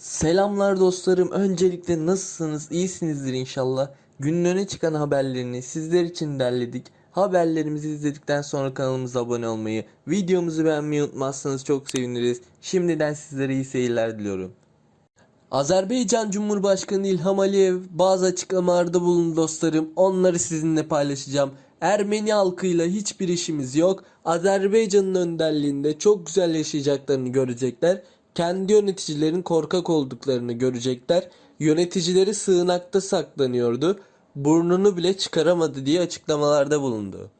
Selamlar dostlarım. Öncelikle nasılsınız? İyisinizdir inşallah. Günün öne çıkan haberlerini sizler için derledik. Haberlerimizi izledikten sonra kanalımıza abone olmayı, videomuzu beğenmeyi unutmazsanız çok seviniriz. Şimdiden sizlere iyi seyirler diliyorum. Azerbaycan Cumhurbaşkanı İlham Aliyev bazı açıklamalarda bulundu dostlarım. Onları sizinle paylaşacağım. Ermeni halkıyla hiçbir işimiz yok. Azerbaycan'ın önderliğinde çok güzel yaşayacaklarını görecekler. Kendi yöneticilerin korkak olduklarını görecekler. Yöneticileri sığınakta saklanıyordu. Burnunu bile çıkaramadı diye açıklamalarda bulundu.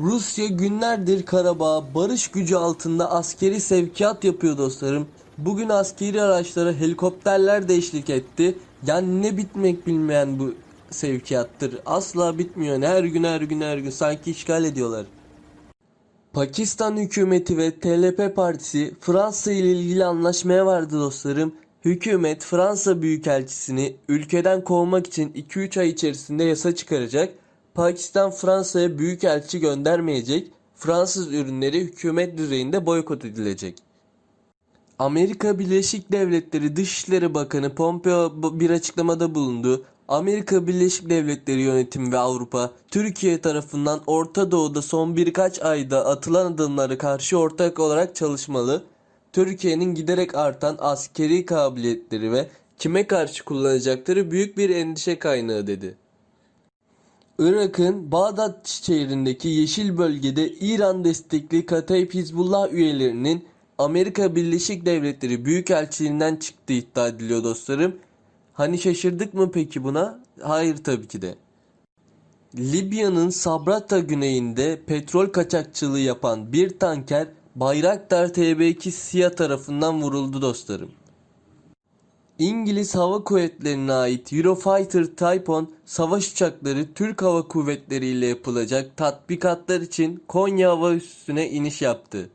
Rusya günlerdir Karabağ barış gücü altında askeri sevkiyat yapıyor dostlarım. Bugün askeri araçlara helikopterler de eşlik etti. Yani ne bitmek bilmeyen bu sevkiyattır. Asla bitmiyor. Her gün her gün her gün sanki işgal ediyorlar. Pakistan hükümeti ve TLP partisi Fransa ile ilgili anlaşmaya vardı dostlarım. Hükümet Fransa Büyükelçisini ülkeden kovmak için 2-3 ay içerisinde yasa çıkaracak. Pakistan Fransa'ya büyükelçi göndermeyecek. Fransız ürünleri hükümet düzeyinde boykot edilecek. Amerika Birleşik Devletleri Dışişleri Bakanı Pompeo bir açıklamada bulundu. Amerika Birleşik Devletleri yönetimi ve Avrupa, Türkiye tarafından Orta Doğu'da son birkaç ayda atılan adımlara karşı ortak olarak çalışmalı. Türkiye'nin giderek artan askeri kabiliyetleri ve kime karşı kullanacakları büyük bir endişe kaynağı dedi. Irak'ın Bağdat şehrindeki yeşil bölgede İran destekli Katayip Hizbullah üyelerinin Amerika Birleşik Devletleri Büyükelçiliğinden çıktığı iddia ediliyor dostlarım. Hani şaşırdık mı peki buna? Hayır tabii ki de. Libya'nın Sabrata güneyinde petrol kaçakçılığı yapan bir tanker Bayraktar TB2 SİHA tarafından vuruldu dostlarım. İngiliz Hava Kuvvetleri'ne ait Eurofighter Typhoon savaş uçakları Türk Hava Kuvvetleri ile yapılacak tatbikatlar için Konya Hava Üssü'ne iniş yaptı.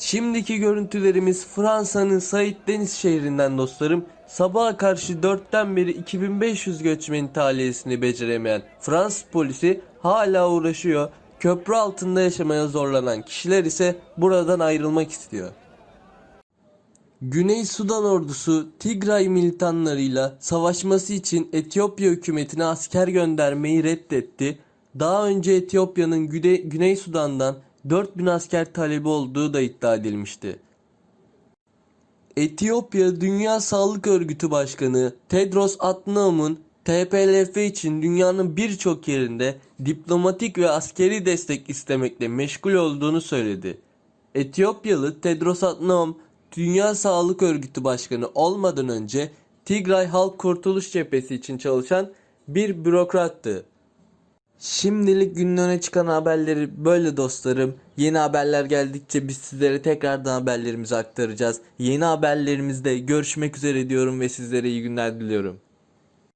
Şimdiki görüntülerimiz Fransa'nın Saint Denis şehrinden dostlarım. Sabaha karşı 4'ten beri 2500 göçmenin tahliyesini beceremeyen Fransız polisi hala uğraşıyor. Köprü altında yaşamaya zorlanan kişiler ise buradan ayrılmak istiyor. Güney Sudan ordusu Tigray militanlarıyla savaşması için Etiyopya hükümetine asker göndermeyi reddetti. Daha önce Etiyopya'nın Güney Sudan'dan 4000 asker talebi olduğu da iddia edilmişti. Etiyopya Dünya Sağlık Örgütü Başkanı Tedros Adhanom'un TPLF için dünyanın birçok yerinde diplomatik ve askeri destek istemekle meşgul olduğunu söyledi. Etiyopyalı Tedros Adhanom Dünya Sağlık Örgütü Başkanı olmadan önce Tigray Halk Kurtuluş Cephesi için çalışan bir bürokrattı. Şimdilik günün çıkan haberleri böyle dostlarım. Yeni haberler geldikçe biz sizlere tekrardan haberlerimizi aktaracağız. Yeni haberlerimizde görüşmek üzere diyorum ve sizlere iyi günler diliyorum.